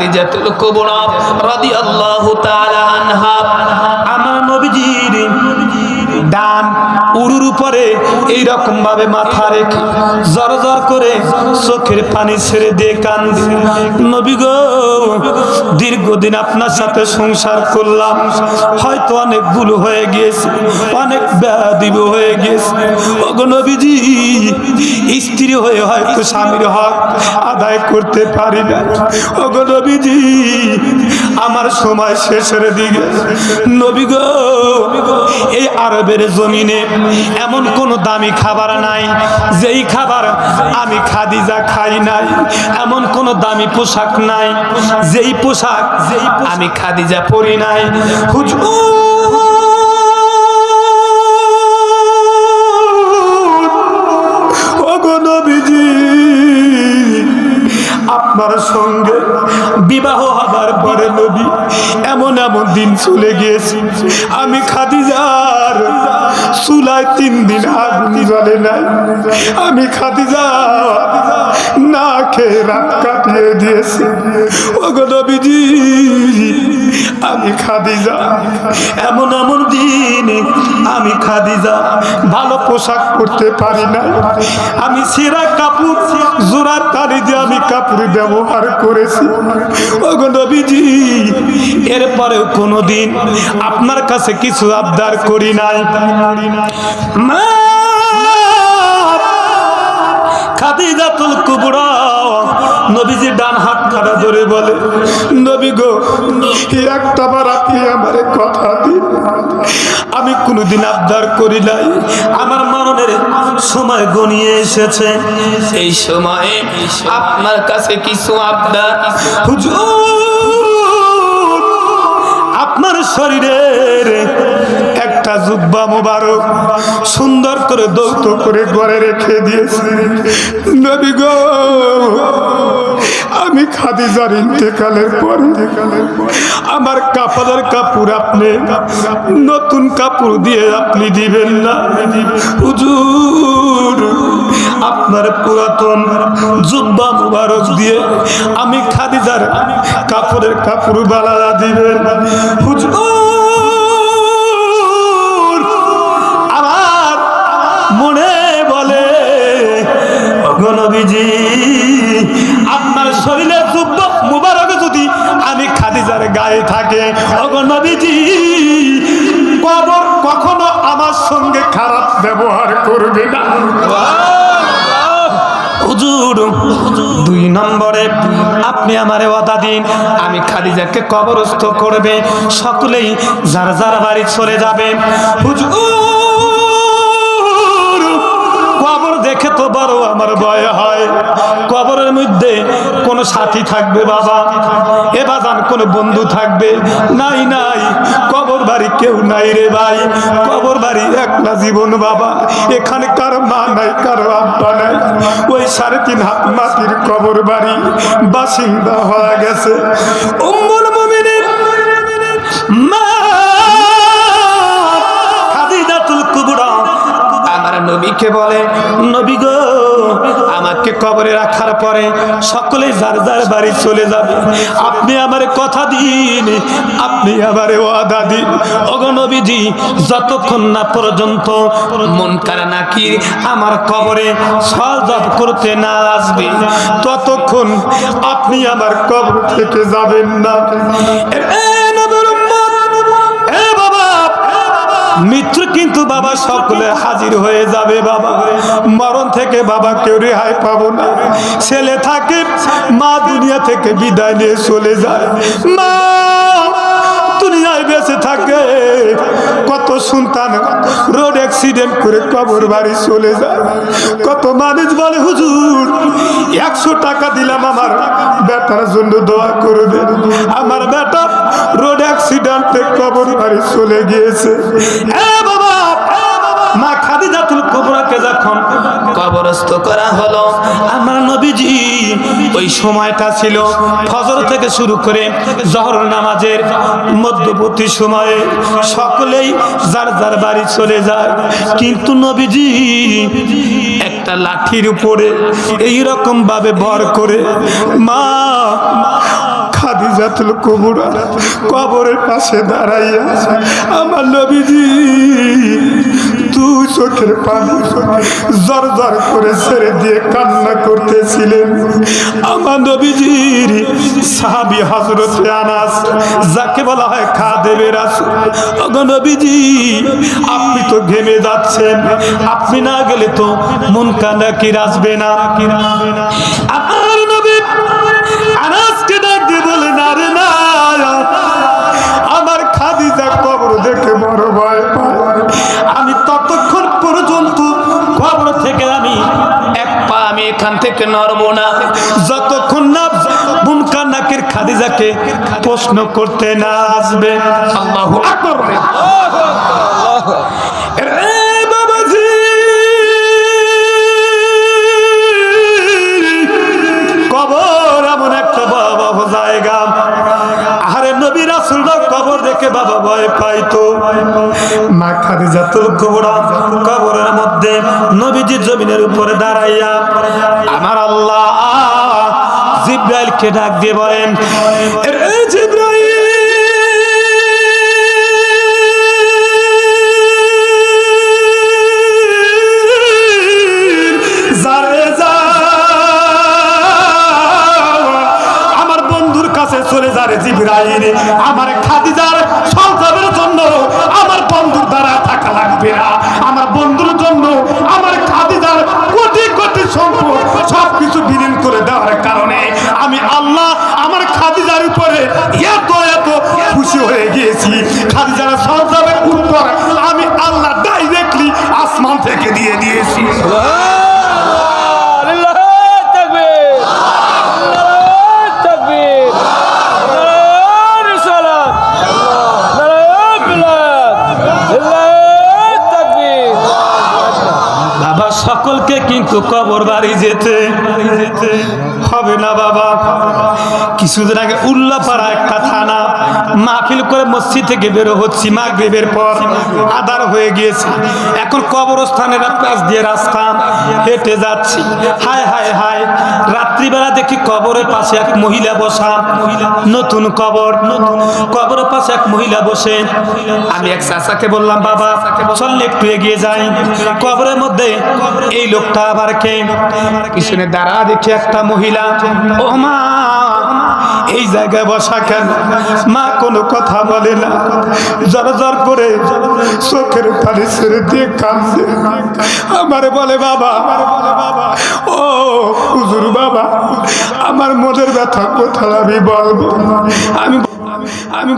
খাদিজাতুল কুবরা রাদিয়াল্লাহু তাআলা আনহা। আমার নবীজির ডান উপরে এই রকম ভাবে মাথা রেখে জর জর করে চোখের পানি ছেড়ে দিয়ে কান্দি নবী গো, দীর্ঘদিন আপনার সাথে সংসার করলাম। হয়তো অনেক ভুল হয়ে গিয়েছে, অনেক ব্যাধিব হয়ে গিয়েছে। ওগো নবীজি, স্ত্রী হয়ে হয়তো স্বামীর হক আদায় করতে পারি না। ওগো নবীজি, আমার সময় শেষের দিকে। নবী গো, এই আরবের জমিনে এমন কোন দামি খাবার নাই, যেই খাবার আমি খাদিজা খাই নাই। এমন কোন দামি পোশাক নাই, যেই পোশাক যেই আমি খাদিজা পরি নাই। হুজুর আপনার সঙ্গে বিবাহ হবার পরে নবী, এমন এমন দিন চলে গিয়েছি। আমি খাদিজার চুলায় তিন দিন আগুন জ্বলে নাই। আমি খাদিজা না খেয়ে রাত কাটিয়ে দিয়েছি। ওগো নবীজি আমি খাদিজা, এমন এমন দিন আমি খাদিজা, ভালো পোশাক পরতে পারি না। আমি সিরা কাপড় জোড়ার তালি দিয়ে আমি কাপড় ব্যবহার করেছি। নবীজি, এরপরেও কোনোদিন আপনার কাছে কিছু আবদার করি নাই। মা, খাদিজাতুল কুবরা নবীজি ডান হাত খাড়া ধরে বলে নবী গো একটা বার আপনি আমারে কথা দিন আমি কোনোদিন আবদার করি নাই। আমার মরণের সময় গনিয়ে এসেছে। এই সময়ে আপনার কাছে কিছু আবদার হুজুর আপনার শরীরের জুব্বা মোবারক সুন্দর করে দৌত করে ঘরে রেখে দিয়েছে। নবী গো, আমি খাদিজার ইন্তেকালের পর আমার কাপড়ের কাপড় আপনি নতুন কাপড় দিয়ে আপনি দিবেন না। হুজুর, আপনার পুরাতন জুব্বা মুবারক দিয়ে আমি খাদি খাদিজার কাপড়ের কাপড় বালা দিবেন। হুজুর অগনবীজি আপনার শরীরে জুব্ব মুবারক যদি আমি খাদিজার গায়ে থাকে অগনবীজি কবর কখনো আমার সঙ্গে খারাপ ব্যবহার করবে না। দুই নম্বরে, আপনি আমারে ওয়াদা দিন, আমি খাদিজাকে কবরস্থ করবে, সকলেই যার যার বাড়ি চলে যাবে। হুজুর বড় আমার ভয় হয়। কবরের মধ্যে কোনো সাথী থাকবে বাবা। এ বাজান কোনো বন্ধু থাকবে। নাই নাই, কবর বাড়ি কেউ নাই রে ভাই। কবর বাড়ি একলা জীবন বাবা। এখানে কারও মা নাই, কারও আব্বা নাই। ওই সাড়ে তিন হাত মাটির কবর বাড়ি বাসিন্দা হয়ে গেছে। নবীকে বলে, নবী কবরে রাখার পরে সকলে যার যার বাড়ি চলে যাবে। আপনি আমার কথা দিন, আপনি আমার ওয়াদা দিন। নবীজি, যতক্ষণ না পর্যন্ত মন কারা নাকি আমার কবরে সজব করতে না আসবে, ততক্ষণ আপনি আমার কবর থেকে যাবেন না। মৃত্যু কিন্তু বাবা সকলে হাজির হয়ে যাবে বাবা। মরণ থেকে বাবা কেউ রেহাই পাবো না। ছেলে থাকে, মা দুনিয়া থেকে বিদায় নিয়ে চলে যায়। মা, দুনিয়ায় বেঁচে থাকে। কত সন্তান রোড অ্যাক্সিডেন্ট করে কবর বাড়ি চলে যায়। কত মানুষ বলে, হুজুর, একশো টাকা দিলাম আমার বেটার জন্য দোয়া করবে আমার বেটা অ্যাক্সিডেন্টে কবর বাড়ি চলে গিয়েছে। এ বাবা মা খাদিজাতুল কুবরাকে যখন কবরস্থ করা হলো আমার নবীজি ওই সময়টা ছিল ফজর থেকে শুরু করে জহর নামাজের মধ্যবর্তী সময়ে সকলেই যার যার বাড়ি চলে যায়। কিন্তু নবীজি একটা লাঠির উপরে এই রকম ভাবে ভর করে মা খাদিজাতুল কুবরা কবরের পাশে দাঁড়াইয়া আমার নবীজি তুই চোখের পানি জর জর করে ছেড়ে দিয়ে কান্না করতেছিলেন। আমার নবীজির সাহাবি হজরতে আনাস, যাকে বলা হয় খাদেবের রাসূল। নবীজি, আপনি তো ঘেমে যাচ্ছেন। আপনি না গেলে তো মন কান্না কি আসবে না। আমার থেকে নড়বো না। যতক্ষণ না বুমকা নাকের খাদিজাকে প্রশ্ন করতে না আসবে। আল্লাহু আকবার। আল্লাহু এ রাসূলরা কবর দেখে বাবা ভয় পাইতো। মা খাদিজাতুল কুবরা, কবরের মধ্যে নবীজি জমিনের উপরে দাঁড়াইয়া আমার আল্লাহ জিব্রাইলকে ডাক দিয়ে বলেন জিব্রাইল আমার বন্ধুর কাছে চলে যারে জিব্রাইল খাদিজার সন্তানের জন্য আমার বন্ধুর দ্বারা থাকা লাগবে না। আমার বন্ধুর জন্য আমার খাদিজার কোটি কোটি সম্পদ সব কিছু বিলীন করে দেওয়ার কারণে আমি আল্লাহ আমার খাদিজার উপরে এত এত খুশি হয়ে গিয়েছি। খাদিজার সন্তানের উত্তর আমি আল্লাহ ডাইরেক্টলি আসমান থেকে দিয়ে দিয়েছি। সকলকে কিন্তু কবর বাড়ি যেতে হবে না বাবা। কিছুদিন আগে উল্লাপাড়া একটা থানা, মাহফিল করে মসজিদ থেকে বেরো হচ্ছি, মাগরিবের পর আদার হয়ে গিয়েছে। এখন কবরস্থানের পাশ দিয়ে রাস্তা হেঁটে যাচ্ছি। হায় হায় হায়, রাত্রিবেলা দেখি কবরের পাশে এক মহিলা বসা। নতুন কবর, কবরের পাশে এক মহিলা বসে। আমি এক চাচাকে বললাম, বাবা, চল একটু এগিয়ে যাই। কবরের মধ্যে এই লোকটা আবার কে? পিছনে দাঁড়া দেখি একটা মহিলা। ও মা, এই জায়গায় বসা কেন? মা কোনো কথা বলে না। জর করে চোখের পানি ছেড়ে দিয়ে কাঁদছে। আমারে বলে বাবা, ও হুজুর বাবা, আমার মনের ব্যথা কোথায় আমি বলব? আমি আমি